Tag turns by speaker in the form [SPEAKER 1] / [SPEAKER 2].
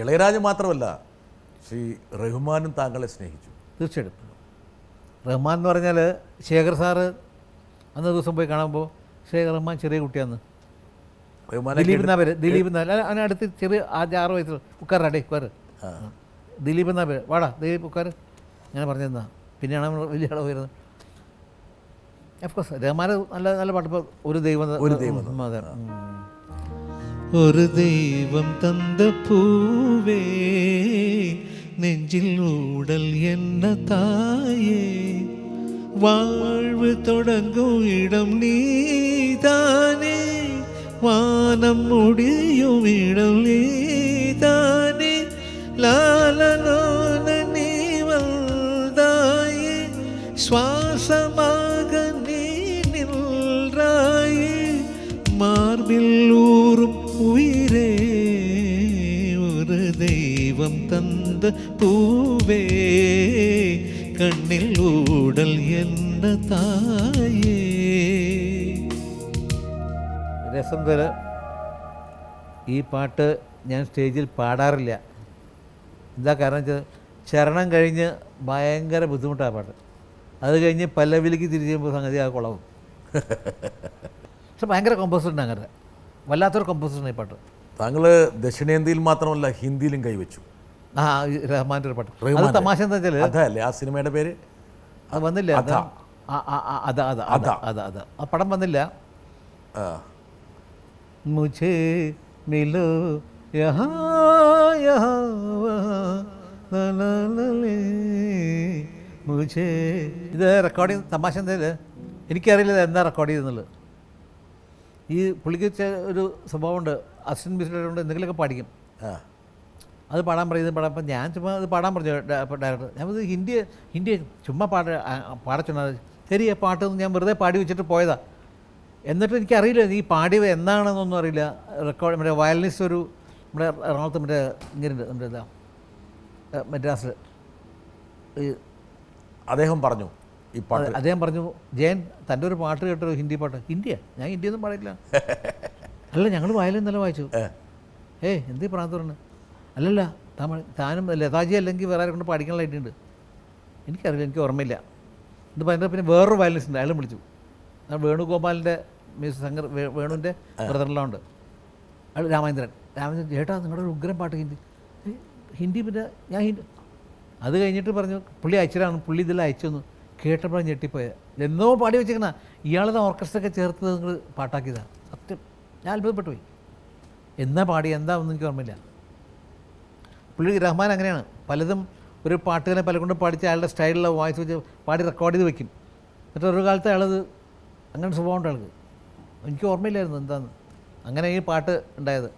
[SPEAKER 1] ഇളയരാജ മാത്രമല്ല ശ്രീ റഹ്മാനും താങ്കളെ സ്നേഹിച്ചു.
[SPEAKER 2] തീർച്ചയായിട്ടും. റഹ്മാൻ എന്ന് പറഞ്ഞാൽ ശേഖർ സാറ് അന്ന് ദിവസം പോയി കാണുമ്പോൾ ശേഖർ റഹ്മാൻ ചെറിയ കുട്ടിയാന്ന്. ദിലീപ് എന്നാ പേര്? ദിലീപ് എന്നാ അല്ല അതിനടുത്ത് ചെറിയ ആദ്യം ആറ് വയസ്സിൽ ഉക്കാറാ ഡേ ഉക്കാറ് ദിലീപ് എന്നാ പേര്? വാടാ ദിലീപ് ഉക്കാർ ഞാൻ പറഞ്ഞെന്നാ. പിന്നെയാണ് നമ്മൾ വലിയ ആളെ വരുന്നത്. കോഴ്സ് റഹ്മാൻ നല്ല നല്ല പാട്ട് ഇപ്പോൾ ഒരു ദൈവം
[SPEAKER 1] ഒരു ദൈവം.
[SPEAKER 2] ഉം, അതെ ഉം.
[SPEAKER 3] ஒரு தெய்வம் தந்த பூவே நெஞ்சில் ஊடல் என்ன தாயே வாழ்வு தொடங்கும் இடம் நீதானே வானம் முடியும் இடம் நீதானே லாலலோன ദൈവം തந்த പൂവേ കണ്ണിൽ ഊടൽ എന്ന തായേ.
[SPEAKER 2] രസം തര ഈ പാട്ട് ഞാൻ സ്റ്റേജിൽ പാടാറില്ല. എന്താ കാരണം വെച്ചാൽ ചരണം കഴിഞ്ഞ് ഭയങ്കര ബുദ്ധിമുട്ടാണ് പാട്ട്. അത് കഴിഞ്ഞ് പല്ലവിലേക്ക് തിരിച്ചു ചെയ്യുമ്പോൾ സംഗതി ആ കുളവും. പക്ഷെ ഭയങ്കര കോമ്പോസിറ്റുണ്ട് അങ്ങനെ വല്ലാത്തൊരു കോമ്പോസിറ്റാണ് ഈ പാട്ട്.
[SPEAKER 1] താങ്കൾ ദക്ഷിണേന്ത്യയിൽ മാത്രമല്ല ഹിന്ദിയിലും കൈവച്ചു.
[SPEAKER 2] ആ റഹ്മാന്റെ ഒരു പാട്ട്. തമാശ എന്താ വെച്ചാൽ
[SPEAKER 1] അതല്ലേ ആ സിനിമയുടെ പേര്?
[SPEAKER 2] അത് വന്നില്ല. അതാ. ആ പടം വന്നില്ല. മുझे मिलो यहाँ यहाँ മുझे ഇത് റെക്കോർഡിങ് തമാശ എന്തായാലും എനിക്കറിയില്ല എന്താ റെക്കോർഡ് ചെയ്തെന്നുള്ളത് ഈ പുള്ളിക്ക് ഒരു സ്വഭാവമുണ്ട്. അസിസ്റ്റന്റ് മ്യൂസിക്കുണ്ട് എന്തെങ്കിലുമൊക്കെ പഠിക്കും
[SPEAKER 1] ആ.
[SPEAKER 2] അത് പാടാൻ പറയും ഇത് പാടാൻ അപ്പം ഞാൻ ചുമ്മാ അത് പാടാൻ പറഞ്ഞു ഡയറക്ടർ. ഞാൻ ഇത് ഹിന്ദി ഹിന്ദി ചുമ്മാ പാട പാടച്ചുണ്ടത് ശരി ആ പാട്ടൊന്നും ഞാൻ വെറുതെ പാടി വെച്ചിട്ട് പോയതാ. എന്നിട്ട് എനിക്കറിയില്ല ഈ പാടിയത് എന്താണെന്നൊന്നും അറിയില്ല. റെക്കോർഡ് മറ്റേ വയലിനിസ്റ്റ് ഒരു നമ്മുടെ എറണാകുളത്ത് മറ്റേ ഇങ്ങനെ നമ്മുടെ ഇതാ മദ്രാസിൽ ഈ
[SPEAKER 1] അദ്ദേഹം പറഞ്ഞു ഈ പാട്ട്.
[SPEAKER 2] അദ്ദേഹം പറഞ്ഞു ജയൻ തന്റെ ഒരു പാട്ട് കേട്ടൊരു ഹിന്ദി പാട്ട്. ഹിന്ദിയാ ഞാൻ ഹിന്ദിയൊന്നും പാടില്ല അല്ല ഞങ്ങൾ വയലിൻ ഇന്നലെ വായിച്ചു.
[SPEAKER 1] ഏ,
[SPEAKER 2] എന്ത് പ്രാന്തമാണ് അല്ലല്ല തമിഴ് താനും ലതാജി അല്ലെങ്കിൽ വേറെ കൊണ്ട് പഠിക്കാനുള്ള ഐഡിയ ഉണ്ട്. എനിക്കറിയില്ല എനിക്ക് ഓർമ്മയില്ല. ഇത് പറയുന്നത് പിന്നെ വേറൊരു വയലിനിസ്റ്റ് ഉണ്ട് അയാളും വിളിച്ചു. വേണുഗോപാലിന്റെ മീൻസ് സംഗർ വേണുവിന്റെ ബ്രദറിലാണ് ഉണ്ട് അയാൾ രാമേന്ദ്രൻ രാമേന്ദ്രൻ ചേട്ടാ നിങ്ങളുടെ ഒരു ഉഗ്രം പാട്ട് ഹിന്ദി. ഹിന്ദി പിന്നെ ഞാൻ ഹിന്ദി. അത് കഴിഞ്ഞിട്ട് പറഞ്ഞു പുള്ളി അയച്ചതാണ് പുള്ളി ഇതെല്ലാം അയച്ചു തന്നു. കേട്ടപ്പോഴാണ് ഞെട്ടിപ്പോയത് എന്നോ പാടി വെച്ചേക്കണ. ഇയാളത് ഓർക്കസ്ട്രയൊക്കെ ചേർത്ത് നിങ്ങൾ പാട്ടാക്കിയതാണ് സത്യം. ഞാൻ അത്ഭുതപ്പെട്ടു പോയി എന്നാ പാടി? എന്താ ഒന്നും എനിക്ക് ഓർമ്മയില്ല. പുള്ളി റഹ്മാൻ അങ്ങനെയാണ്. പലതും ഒരു പാട്ടുകാരെ പലകൊണ്ടും പാടിച്ച് അയാളുടെ സ്റ്റൈലിലുള്ള വോയിസ് വെച്ച് പാടി റെക്കോർഡ് ചെയ്ത് വെക്കും. എന്നിട്ട് ഒരു കാലത്ത് അയാളത് അങ്ങനെ സ്വഭാവം ഉണ്ട് ആൾക്ക്. എനിക്ക് ഓർമ്മയില്ലായിരുന്നു എന്താന്ന്. അങ്ങനെ ഈ പാട്ട് ഉണ്ടായത്.